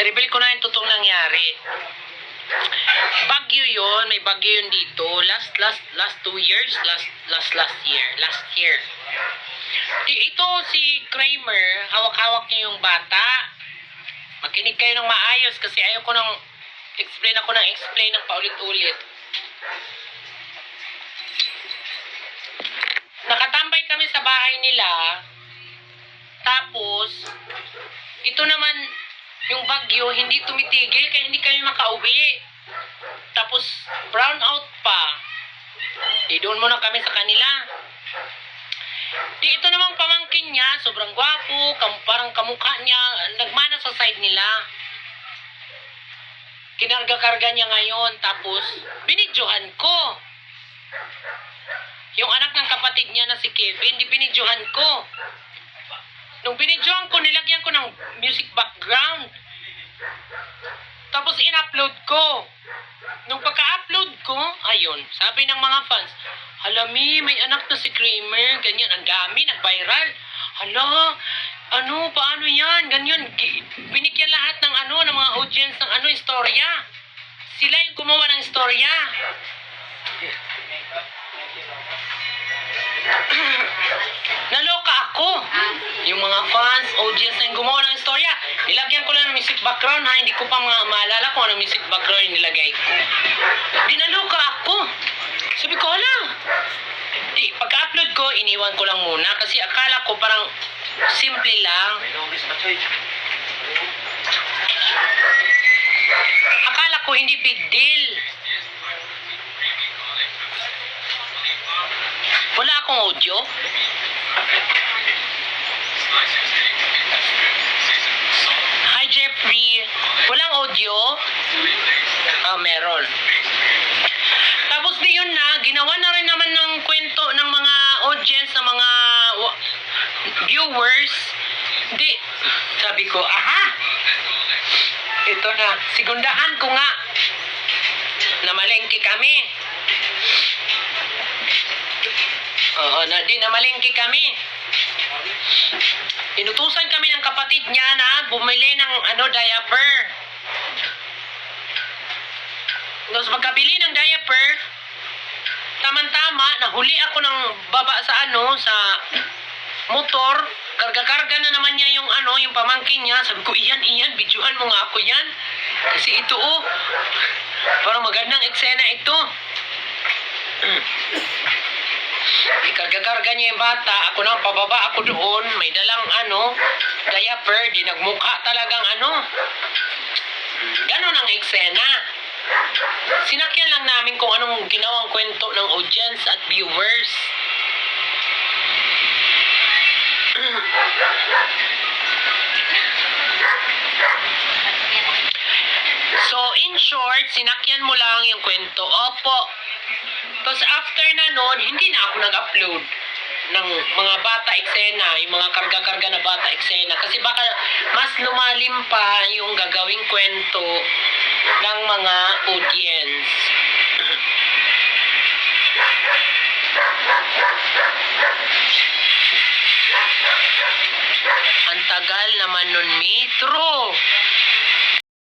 I-reveal ko na yung totoong nangyari. Bagyo yon, may bagyo yun dito. Last, last, last two years, last, last, last year, last year. Ito si Kramer, hawak-hawak niya yung bata. Makinig kayo ng maayos kasi ayaw ko nang explain ako ng explain ng paulit-ulit. Nakatambay kami sa bahay nila. Tapos, bagyo, hindi tumitigil kaya hindi kami makauwi. Tapos, brown out pa. Di doon muna kami sa kanila. Di ito namang pamangkin niya, sobrang gwapo, kam, parang kamukha niya, nagmana sa side nila. Kinarga-karga niya ngayon, tapos binidyohan ko. Yung anak ng kapatid niya na si Kevin, di binidyohan ko. Nung binidyohan ko, nilagyan ko ng music background. Tapos in-upload ko. Nung pagka-upload ko, ayun, sabi ng mga fans, Halami, may anak na si Kramer, ganyan, ang dami, nag-viral. Hala, ano, paano yan, ganyan, binigyan lahat ng ano, ng mga audience ng ano, istorya. Sila yung gumawa ng istorya. Naloka ako. Yung mga fans, audience na yung gumawa ng istorya. Nilagyan ko music background ha. Hindi ko pa mga maalala kung anong music background yung nilagay ko. Di naloka ako. Sabi ko, hala. Di, pagka-upload ko, iniwan ko lang muna. Kasi akala ko parang simple lang. Akala ko hindi big deal. Wala akong audio. Hi, Jeffrey. Walang audio? Ah, meron. Tapos di yun na, ginawa na rin naman ng kwento ng mga audience, ng mga viewers. Di, sabi ko, aha! Ito na, sigundahan ko nga na malengke kami. Oo, na, di na malengke kami. Inutusan kami ng kapatid niya bumili ng ano diaper. Tapos pagkabili ng diaper, tama-tama, nahuli ako ng baba sa ano, sa motor. Karga-karga na naman niya yung ano, yung pamangkin niya. Sabi ko, iyan, iyan, videohan mo nga ako yan. Kasi ito oh, parang magandang eksena ito. Ikarga-karga niya yung bata. Ako nang pababa ako doon. May dalang diaper. Di nagmukha talagang ano. Ganon ang eksena. Sinakyan lang namin kung anong ginawang kwento ng audience at viewers. So, in short, sinakyan mo lang yung kwento. Opo. Tapos after na nun, hindi na ako nag-upload ng mga bata eksena, yung mga karga-karga na bata eksena. Kasi baka mas lumalim pa yung gagawing kwento ng mga audience. Ang tagal naman nun, Mitro.